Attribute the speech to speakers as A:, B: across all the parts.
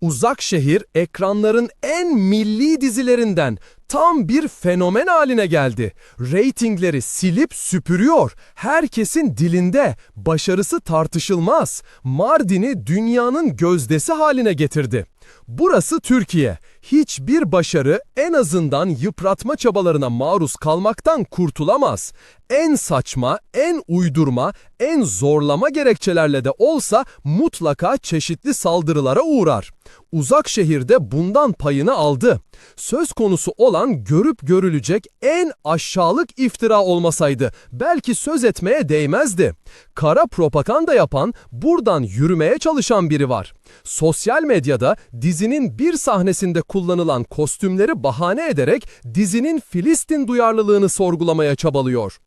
A: Uzak Şehir ekranların en milli dizilerinden tam bir fenomen haline geldi. Ratingleri silip süpürüyor. Herkesin dilinde. Başarısı tartışılmaz. Mardin'i dünyanın gözdesi haline getirdi. Burası Türkiye. Hiçbir başarı en azından yıpratma çabalarına maruz kalmaktan kurtulamaz. En saçma, en uydurma, en zorlama gerekçelerle de olsa mutlaka çeşitli saldırılara uğrar. Uzak şehirde bundan payını aldı. Söz konusu olan görüp görülecek en aşağılık iftira olmasaydı belki söz etmeye değmezdi. Kara propaganda yapan, buradan yürümeye çalışan biri var. Sosyal medyada dizinin bir sahnesinde kullanılan kostümleri bahane ederek dizinin Filistin duyarlılığını sorgulamaya çabalıyor.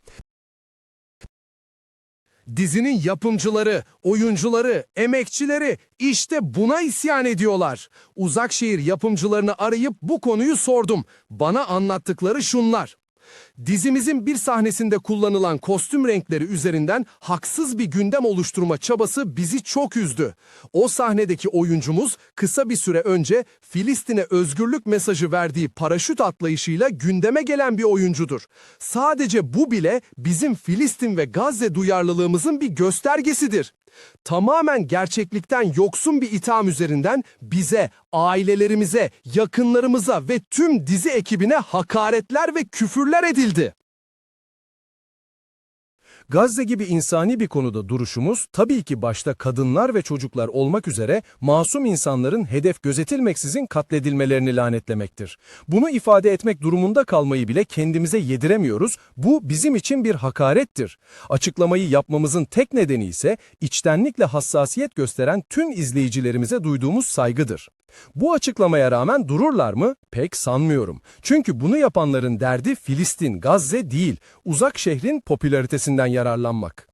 B: Dizinin yapımcıları, oyuncuları, emekçileri işte buna isyan ediyorlar. Uzakşehir yapımcılarını arayıp bu konuyu sordum. Bana anlattıkları şunlar. Dizimizin bir sahnesinde kullanılan kostüm renkleri üzerinden haksız bir gündem oluşturma çabası bizi çok üzdü. O sahnedeki oyuncumuz kısa bir süre önce Filistin'e özgürlük mesajı verdiği paraşüt atlayışıyla gündeme gelen bir oyuncudur. Sadece bu bile bizim Filistin ve Gazze duyarlılığımızın bir göstergesidir. Tamamen gerçeklikten yoksun bir itham üzerinden bize, ailelerimize, yakınlarımıza ve tüm dizi ekibine hakaretler ve küfürler edildi.
C: Gazze gibi insani bir konuda duruşumuz tabii ki başta kadınlar ve çocuklar olmak üzere masum insanların hedef gözetilmeksizin katledilmelerini lanetlemektir. Bunu ifade etmek durumunda kalmayı bile kendimize yediremiyoruz. Bu bizim için bir hakarettir. Açıklamayı yapmamızın tek nedeni ise içtenlikle hassasiyet gösteren tüm izleyicilerimize duyduğumuz saygıdır. Bu açıklamaya rağmen dururlar mı? Pek sanmıyorum. Çünkü bunu yapanların derdi Filistin, Gazze değil, uzak şehrin popülaritesinden yararlanmak.